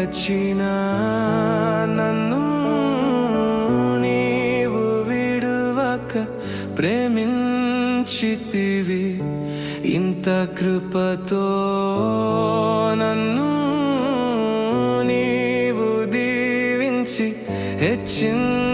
విడచిన నన్ను నీవు విడువక ప్రేమించితివి. ఇంత కృపతో నన్ను నీవు దీవించి హెచ్చింది